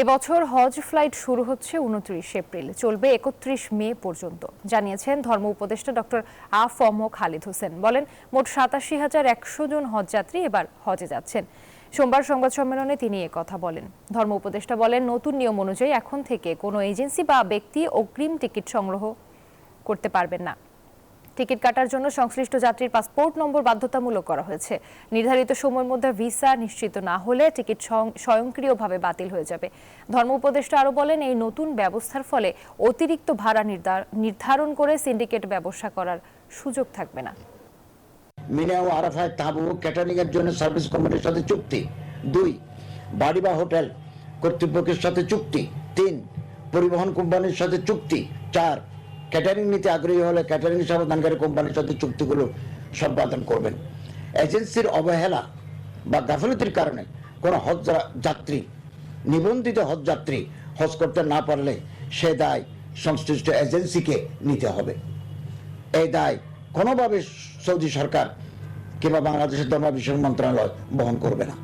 এবছর হজ ফ্লাইট শুরু হচ্ছে উনত্রিশ এপ্রিল। চলবে একত্রিশ মে পর্যন্ত। জানিয়েছেন ধর্ম উপদেষ্টা ডক্টর আফম খালিদ হোসেন। বলেন, মোট সাতাশি হাজার একশো জন হজযাত্রী এবার হজে যাচ্ছেন। সোমবার সংবাদ সম্মেলনে তিনি কথা বলেন। ধর্ম উপদেষ্টা বলেন, নতুন নিয়ম অনুযায়ী এখন থেকে কোনো এজেন্সি বা ব্যক্তি অগ্রিম টিকিট সংগ্রহ করতে পারবেন না। টিকিট কাটার জন্য সংশ্লিষ্ট যাত্রীর পাসপোর্ট নম্বর বাধ্যতামূলক করা হয়েছে। নির্ধারিত সময়ের মধ্যে ভিসা নিশ্চিত না হলে টিকিট স্বয়ংক্রিয়ভাবে বাতিল হয়ে যাবে। ধর্ম উপদেষ্টা আরও বলেন, এই নতুন ব্যবস্থার ফলে অতিরিক্ত ভাড়া নির্ধার- নির্ধারণ করে সিন্ডিকেট ব্যবসা করার সুযোগ থাকবে না। মিনা ও আরাফায় ক্যাটারিং এর জন্য সার্ভিস কোম্পানির সাথে চুক্তি। দুই বাড়ি বা হোটেল কর্তৃপক্ষের সাথে চুক্তি। তিন, পরিবহন কোম্পানির সাথে চুক্তি। চার ক্যাটারিং নিতে আগ্রহী হলে ক্যাটারিং সমাধানকারী কোম্পানির সাথে চুক্তিগুলো সম্পাদন করবেন। এজেন্সির অবহেলা বা গাফলতির কারণে কোনো হজ যাত্রী নিবন্ধিত হজ যাত্রী হজ করতে না পারলে সে দায় সংশ্লিষ্ট এজেন্সিকে নিতে হবে। এই দায় কোনোভাবে সৌদি সরকার কিংবা বাংলাদেশের ধর্ম বিষয় মন্ত্রণালয় বহন করবে না।